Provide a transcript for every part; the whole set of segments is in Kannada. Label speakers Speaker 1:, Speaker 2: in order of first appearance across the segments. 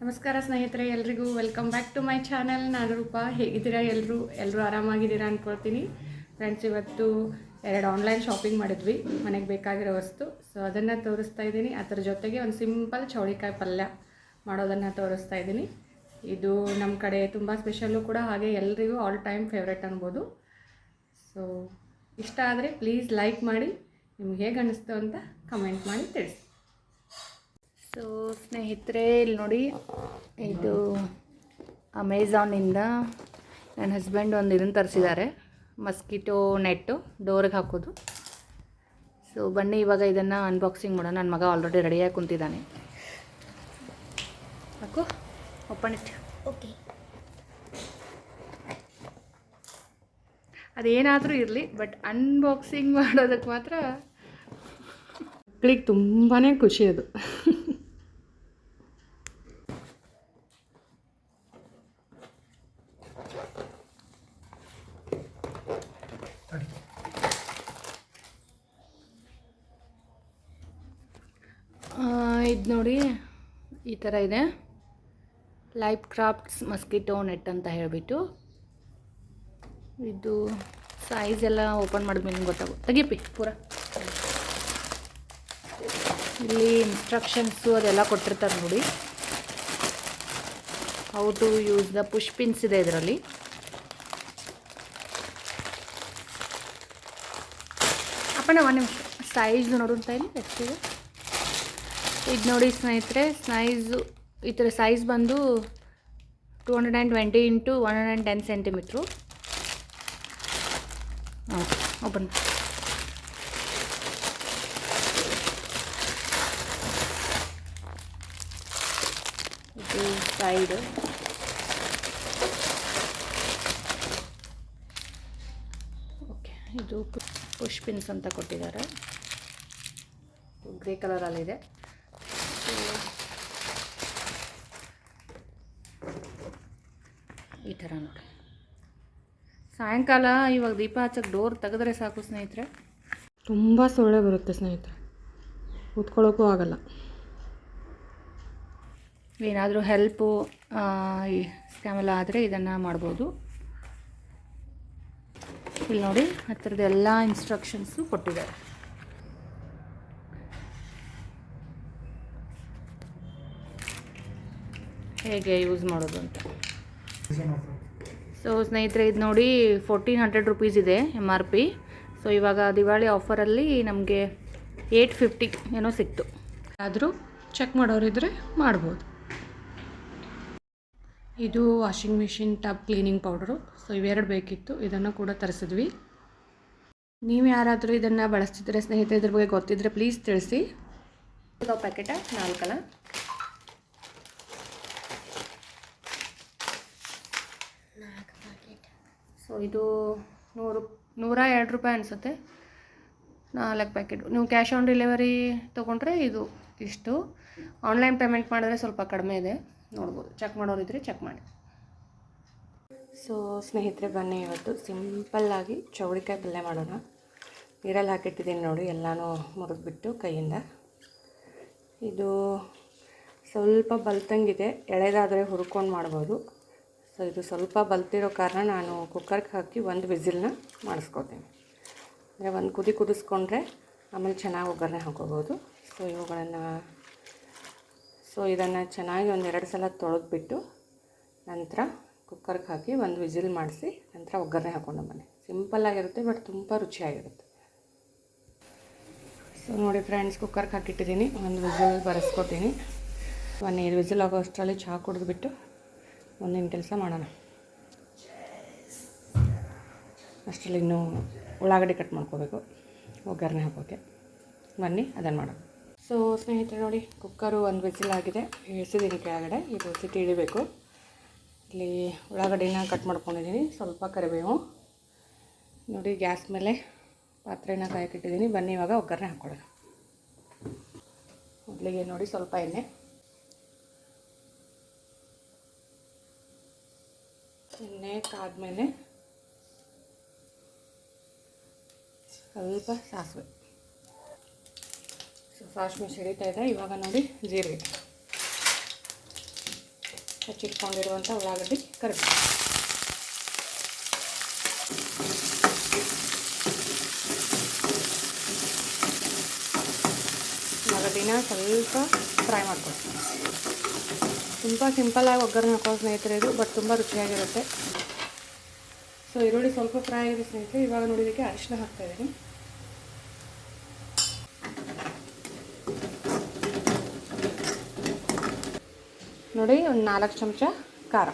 Speaker 1: ನಮಸ್ಕಾರ ಸ್ನೇಹಿತರೆ, ಎಲ್ರಿಗೂ welcome back to my channel ನಾನು ರೂಪ. ಹೇಗಿದ್ದೀರಾ ಎಲ್ಲರೂ ಎಲ್ಲರೂ ಆರಾಮಾಗಿದ್ದೀರಾ ಅಂದ್ಕೊಳ್ತೀನಿ ಫ್ರೆಂಡ್ಸ್ ಇವತ್ತು ಎರಡು ಆನ್ಲೈನ್ ಶಾಪಿಂಗ್ ಮಾಡಿದ್ವಿ. ಮನೆಗೆ ಬೇಕಾಗಿರೋ ವಸ್ತು. ಸೊ ಅದನ್ನು ತೋರಿಸ್ತಾ ಇದ್ದೀನಿ. ಅದರ ಜೊತೆಗೆ ಒಂದು ಸಿಂಪಲ್ ಚೌಳಿಕಾಯಿ ಪಲ್ಯ ಮಾಡೋದನ್ನು ತೋರಿಸ್ತಾ ಇದ್ದೀನಿ. ಇದು ನಮ್ಮ ಕಡೆ ತುಂಬ ಸ್ಪೆಷಲ್ಲು ಕೂಡ ಹಾಗೆ ಎಲ್ರಿಗೂ ಆಲ್ ಟೈಮ್ ಫೇವ್ರೆಟ್ ಅನ್ಬೋದು. ಸೊ ಇಷ್ಟ ಆದರೆ ಪ್ಲೀಸ್ ಲೈಕ್ ಮಾಡಿ, ನಿಮ್ಗೆ ಹೇಗೆ ಅನ್ನಿಸ್ತು ಅಂತ ಕಮೆಂಟ್ ಮಾಡಿ ತಿಳಿಸಿ.
Speaker 2: ಸೊ ಸ್ನೇಹಿತರೆ ಇಲ್ಲಿ ನೋಡಿ. ಇದು ಅಮೆಝಾನಿಂದ ನನ್ನ ಹಸ್ಬೆಂಡ್ ಒಂದು ಇದನ್ನು ತರಿಸಿದ್ದಾರೆ. ಮಸ್ಕಿಟೋ ನೆಟ್ಟು ಡೋರ್ಗೆ ಹಾಕೋದು. ಸೊ ಬನ್ನಿ ಇವಾಗ ಇದನ್ನು ಅನ್ಬಾಕ್ಸಿಂಗ್ ಮಾಡೋಣ. ನನ್ನ ಮಗ ಆಲ್ರೆಡಿ ರೆಡಿಯಾಗಿ ಕುಂತಿದ್ದಾನೆ. ಹಾಕು ಓಪನ್ ಇಟ್
Speaker 3: ಓಕೆ.
Speaker 2: ಅದೇನಾದರೂ ಇರಲಿ ಬಟ್ ಅನ್ಬಾಕ್ಸಿಂಗ್ ಮಾಡೋದಕ್ಕೆ ಮಾತ್ರ.
Speaker 1: ಮಕ್ಕಳಿಗೆ ತುಂಬಾ ಖುಷಿ ಅದು.
Speaker 2: ಇದು ನೋಡಿ, ಈ ಥರ ಇದೆ. ಲೈಫ್ ಕ್ರಾಫ್ಟ್ಸ್ ಮಸ್ಕಿಟೋ ನೆಟ್ ಅಂತ ಹೇಳಿಬಿಟ್ಟು. ಇದು ಸೈಜ್ ಎಲ್ಲ ಓಪನ್ ಮಾಡಿದ್ಮೇಲೆ ಗೊತ್ತಾಗುತ್ತೆ ತೆಗಿಪಿ ಪೂರ. ಇಲ್ಲಿ ಇನ್ಸ್ಟ್ರಕ್ಷನ್ಸು ಅದೆಲ್ಲ ಕೊಟ್ಟಿರ್ತಾರೆ ನೋಡಿ. How to use the push pins ಇದೆ ಇದರಲ್ಲಿ. ಅಪ್ಪಣ್ಣ, ಒಂದು ನಿಮಿಷ. ಸೈಜ್ ನೋಡುವಂತ ಇಲ್ಲಿ ಎಷ್ಟಿದೆ ಇದು ನೋಡಿ ಸ್ನೇಹಿತರೆ ಸ್ನೈಸು ಈ ಥರ ಸೈಜ್ ಬಂದು two hundred and twenty into one hundred and ten centimetres okay open ಇದು ಸೈಡ್ ಓಕೆ ಇದು ಪುಷ್ ಪಿನ್ಸ್ ಅಂತ ಕೊಟ್ಟಿದ್ದಾರೆ. ಗ್ರೇ ಕಲರಲ್ಲಿದೆ ಈ ಥರ ನೋಡಿ ಸಾಯಂಕಾಲ ಇವಾಗ ದೀಪ ಹಚ್ಚಕ್ಕೆ ಡೋರ್ ತೆಗೆದ್ರೆ ಸಾಕು ಸ್ನೇಹಿತರೆ.
Speaker 1: ತುಂಬ ಸೊಳ್ಳೆ ಬರುತ್ತೆ ಸ್ನೇಹಿತರೆ. ಕೂತ್ಕೊಳ್ಳೋಕ್ಕೂ ಆಗಲ್ಲ.
Speaker 2: ಏನಾದರೂ ಹೆಲ್ಪು ಸ್ಕ್ಯಾಮ್ ಎಲ್ಲ ಆದರೆ ಇದನ್ನು ಮಾಡ್ಬೋದು. ಇಲ್ಲಿ ನೋಡಿ ಹತ್ತಿರದ ಎಲ್ಲ ಇನ್ಸ್ಟ್ರಕ್ಷನ್ಸು ಕೊಟ್ಟಿದ್ದಾರೆ. ಹೇಗೆ ಯೂಸ್ ಮಾಡೋದು ಅಂತ. ಸೊ ಸ್ನೇಹಿತರೆ ಇದು ನೋಡಿ ಫೋರ್ಟೀನ್ ಹಂಡ್ರೆಡ್ ರುಪೀಸ್ ಇದೆ ಎಂ ಆರ್ ಪಿ ಸೊ ಇವಾಗ ದಿವಾಳಿ ಆಫರಲ್ಲಿ ನಮಗೆ ಏಯ್ಟ್ ಫಿಫ್ಟಿ ಏನೋ ಸಿಕ್ತು.
Speaker 1: ಆದರೂ ಚೆಕ್ ಮಾಡೋರಿದ್ರೆ ಮಾಡ್ಬೋದು. ಇದು washing machine tub cleaning powder so ಇವೆರಡು ಬೇಕಿತ್ತು. ಇದನ್ನು ಕೂಡ ತರಿಸಿದ್ವಿ. ನೀವು ಯಾರಾದರೂ ಇದನ್ನು ಬಳಸ್ತಿದ್ರೆ ಸ್ನೇಹಿತರೆ ಇದ್ರ ಬಗ್ಗೆ ಗೊತ್ತಿದ್ರೆ ಪ್ಲೀಸ್ ತಿಳಿಸಿ.
Speaker 2: ಪ್ಯಾಕೆಟ ನಾಲ್ಕಲ್ಲ
Speaker 3: ನಾಲ್ಕು ಪ್ಯಾಕೆಟ್
Speaker 2: ಸೊ ಇದು ನೂರು, ನೂರ ಎರಡು ರೂಪಾಯಿ ಅನಿಸುತ್ತೆ. ನಾಲ್ಕು ಪ್ಯಾಕೆಟ್ ನೀವು ಕ್ಯಾಶ್ ಆನ್ ಡೆಲಿವರಿ ತೊಗೊಂಡ್ರೆ ಇದು ಇಷ್ಟು. ಆನ್ಲೈನ್ ಪೇಮೆಂಟ್ ಮಾಡಿದ್ರೆ ಸ್ವಲ್ಪ ಕಡಿಮೆ ಇದೆ. ನೋಡ್ಬೋದು. ಚೆಕ್ ಮಾಡೋರಿದ್ರೆ ಚೆಕ್ ಮಾಡಿ.
Speaker 1: ಸೊ ಸ್ನೇಹಿತರೆ, ಬನ್ನಿ ಇವತ್ತು. ಸಿಂಪಲ್ಲಾಗಿ ಚೌಳಿಕಾಯಿ ಪಲ್ಯ ಮಾಡೋಣ. ನೀರಲ್ಲಿ ಹಾಕಿಟ್ಟಿದ್ದೀನಿ ನೋಡಿ. ಎಲ್ಲನೂ ಮುರಿದ್ಬಿಟ್ಟು ಕೈಯಿಂದ. ಇದು ಸ್ವಲ್ಪ ಬಲ್ತಂಗಿದೆ. ಎಳೆದಾದರೆ ಹುರ್ಕೊಂಡು ಮಾಡ್ಬೋದು. ಸೊ ಇದು ಸ್ವಲ್ಪ ಬಲ್ತಿರೋ ಕಾರಣ ನಾನು ಕುಕ್ಕರ್ಗೆ ಹಾಕಿ ಒಂದು ವಿಸಿಲ್ನ ಮಾಡಿಸ್ಕೊತೀನಿ. ಅಂದರೆ ಒಂದು ಕುದಿ ಕುದಿಸ್ಕೊಂಡ್ರೆ ಆಮೇಲೆ ಚೆನ್ನಾಗಿ ಒಗ್ಗರಣೆ ಹಾಕೋಬೋದು. ಸೊ ಇವುಗಳನ್ನು ಸೊ ಇದನ್ನು ಚೆನ್ನಾಗಿ ಒಂದೆರಡು ಸಲ ತೊಳೆದ್ಬಿಟ್ಟು ನಂತರ ಕುಕ್ಕರ್ಗೆ ಹಾಕಿ ಒಂದು ವಿಸಿಲ್ ಮಾಡಿಸಿ ನಂತರ ಒಗ್ಗರಣೆ ಹಾಕೊಂಡು ಬನ್ನಿ. ಸಿಂಪಲ್ಲಾಗಿರುತ್ತೆ ಬಟ್ ತುಂಬ ರುಚಿಯಾಗಿರುತ್ತೆ. ಸೊ ನೋಡಿ ಫ್ರೆಂಡ್ಸ್ ಕುಕ್ಕರ್ಗೆ ಹಾಕಿಟ್ಟಿದ್ದೀನಿ. ಒಂದು ವಿಸಿಲ್ ಬರೆಸ್ಕೊತೀನಿ. ಒಂದು ನೀರು ವಿಸಿಲ್ ಆಗೋ ಅಷ್ಟರಲ್ಲಿ ಚಹಾ ಕುಡಿದ್ಬಿಟ್ಟು ಮುಂದಿನ ಕೆಲಸ ಮಾಡೋಣ. ಅಷ್ಟರಲ್ಲಿ ಇನ್ನೂ ಉಳ್ಳಾಗಡ್ಡೆ ಕಟ್ ಮಾಡ್ಕೋಬೇಕು. ಒಗ್ಗರಣೆ ಹಾಕೋಕ್ಕೆ ಬನ್ನಿ ಅದನ್ನು ಮಾಡೋಣ. ಸೊ ಸ್ನೇಹಿತರೆ ನೋಡಿ ಕುಕ್ಕರು ಒಂದು ವಿಸಿಲ್ ಆಗಿದೆ ಕೆಳಗಡೆ. ಈ ಸಿಟಿ ಇಳಿಬೇಕು ಇಲ್ಲಿ ಉಳ್ಳಾಗಡ್ಡಿನ ಕಟ್ ಮಾಡ್ಕೊಂಡಿದ್ದೀನಿ. ಸ್ವಲ್ಪ ಕರಿಬೇವು. ನೋಡಿ, ಗ್ಯಾಸ್ ಮೇಲೆ ಪಾತ್ರೆನ ಕಾಯಕ್ಕಿಟ್ಟಿದ್ದೀನಿ ಬನ್ನಿ, ಇವಾಗ ಒಗ್ಗರಣೆ ಹಾಕ್ಕೊಳ್ಳೋಣ. ಮೊದಲಿಗೆ ನೋಡಿ, ಸ್ವಲ್ಪ ಎಣ್ಣೆ. ಎಣ್ಣೆ ಆದಮೇಲೆ ಸ್ವಲ್ಪ ಸಾಸಿವೆ. ಸೊ, ಸಾಸಿವೆ ಸಿಡಿತಾ ಇದೆ. ಇವಾಗ ನೋಡಿ ಜೀರಿಗೆ. ಹಚ್ಚಿಟ್ಕೊಂಡಿರುವಂಥ ಉಳ್ಳಾಗಡ್ಡಿ, ಕರಿಬೇವು. ಉಳ್ಳಾಗಡ್ಡಿನ ಸ್ವಲ್ಪ ಫ್ರೈ ಮಾಡ್ಕೊಳ್ಳಿ. ತುಂಬ ಸಿಂಪಲ್ಲಾಗಿ ಒಗ್ಗರಣೆ ಹಾಕೋ ಸ್ನೇಹಿತರೆ ಇದು ಬಟ್ ತುಂಬ ರುಚಿಯಾಗಿರುತ್ತೆ. ಸೊ ಈರುಳ್ಳಿ ಸ್ವಲ್ಪ ಫ್ರೈ ಆಗಿದೆ ಸ್ನೇಹಿತರೆ. ಇವಾಗ ನೋಡಿದ್ದಕ್ಕೆ ಅರಿಶಿನ ಹಾಕ್ತಾ ಇದ್ದೀನಿ. ನೋಡಿ, ಒಂದು ನಾಲ್ಕು ಚಮಚ ಖಾರ.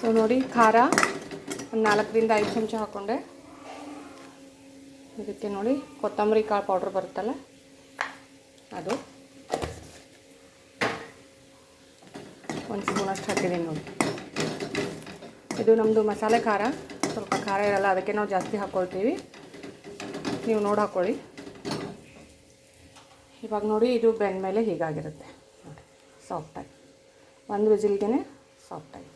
Speaker 1: ಸೊ ನೋಡಿ, ಖಾರ ಒಂದು ನಾಲ್ಕರಿಂದ ಐದು ಚಮಚ ಹಾಕ್ಕೊಂಡೆ ಇದಕ್ಕೆ ನೋಡಿ ಕೊತ್ತಂಬರಿ ಕಾಳು ಪೌಡ್ರ್ ಬರುತ್ತಲ್ಲ? ಅದು. ಒಂದು ಸ್ಪೂನಷ್ಟು ಹಾಕಿದ್ದೀನಿ ನೋಡಿ. ಇದು ನಮ್ಮದು ಮಸಾಲೆ ಖಾರ. ಸ್ವಲ್ಪ ಖಾರ ಇರಲ್ಲ, ಅದಕ್ಕೆ ನಾವು ಜಾಸ್ತಿ ಹಾಕ್ಕೊಳ್ತೀವಿ ನೀವು ನೋಡಿ ಹಾಕ್ಕೊಳ್ಳಿ ಇವಾಗ ನೋಡಿ ಇದು ಬೆಂದ ಮೇಲೆ ಹೀಗಾಗಿರುತ್ತೆ. ನೋಡಿ ಸಾಫ್ಟಾಗಿ ಒಂದು ವಿಜಿಲ್ಗೆ ಸಾಫ್ಟಾಗಿ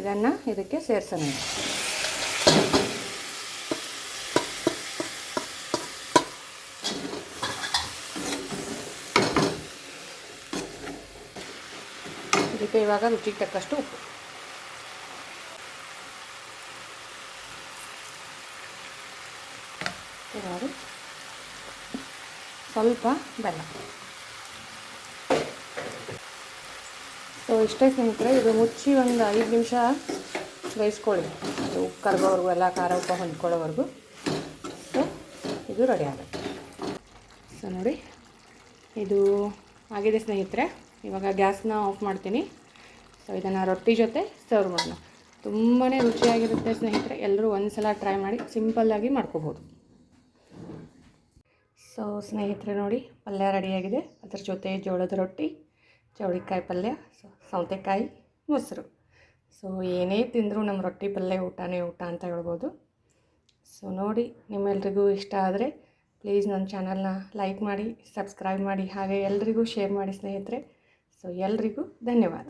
Speaker 1: ಇದನ್ನು ಇದಕ್ಕೆ ಸೇರ್ಸೋಣ. ಇವಾಗ ರುಚಿಗೆ ತಕ್ಕಷ್ಟು ಉಪ್ಪು. ಸ್ವಲ್ಪ ಬೆಲ್ಲ. ಸೊ ಇಷ್ಟೇ ಸ್ನೇಹಿತರೆ, ಇದು ಮುಚ್ಚಿ ಒಂದು ಐದು ನಿಮಿಷ ಬೇಯಿಸ್ಕೊಳ್ಳಿ. ಅದು ಉಪ್ಪು, ಕರ್ಗೋವರೆಗೂ ಎಲ್ಲ ಖಾರ ಉಪ್ಪು ಹೊಂದ್ಕೊಳ್ಳೋವರೆಗೂ. ಸೊ ಇದು ರೆಡಿ ಆಗುತ್ತೆ. ಸೊ ನೋಡಿ, ಇದು ಆಗಿದೆ ಸ್ನೇಹಿತರೆ. ಇವಾಗ ಗ್ಯಾಸ್ನ ಆಫ್ ಮಾಡ್ತೀನಿ. ಸೊ ಇದನ್ನು ರೊಟ್ಟಿ ಜೊತೆ ಸರ್ವ್ ಮಾಡೋಣ. ತುಂಬಾ ರುಚಿಯಾಗಿರುತ್ತೆ ಸ್ನೇಹಿತರೆ. ಎಲ್ಲರೂ ಒಂದು ಸಲ ಟ್ರೈ ಮಾಡಿ ಸಿಂಪಲ್ಲಾಗಿ ಮಾಡ್ಕೋಬೋದು. ಸೊ ಸ್ನೇಹಿತರೆ ನೋಡಿ, ಪಲ್ಯ ರೆಡಿಯಾಗಿದೆ ಅದ್ರ ಜೊತೆ ಜೋಳದ ರೊಟ್ಟಿ, ಚೌಳಿಕಾಯಿ ಪಲ್ಯ, ಸೊ ಸೌತೆಕಾಯಿ, ಮೊಸರು. ಸೊ ಏನೇ ತಿಂದರೂ ನಮ್ಮ ರೊಟ್ಟಿ ಪಲ್ಯ ಊಟನೇ ಊಟ ಅಂತ ಹೇಳ್ಬೋದು. ಸೊ ನೋಡಿ, ನಿಮ್ಮೆಲ್ರಿಗೂ ಇಷ್ಟ ಆದರೆ ಪ್ಲೀಸ್ ನನ್ನ ಚಾನಲ್ನ ಲೈಕ್ ಮಾಡಿ ಸಬ್ಸ್ಕ್ರೈಬ್ ಮಾಡಿ, ಹಾಗೆ ಎಲ್ರಿಗೂ ಶೇರ್ ಮಾಡಿ ಸ್ನೇಹಿತರೆ. ಸೊ ಎಲ್ರಿಗೂ ಧನ್ಯವಾದ.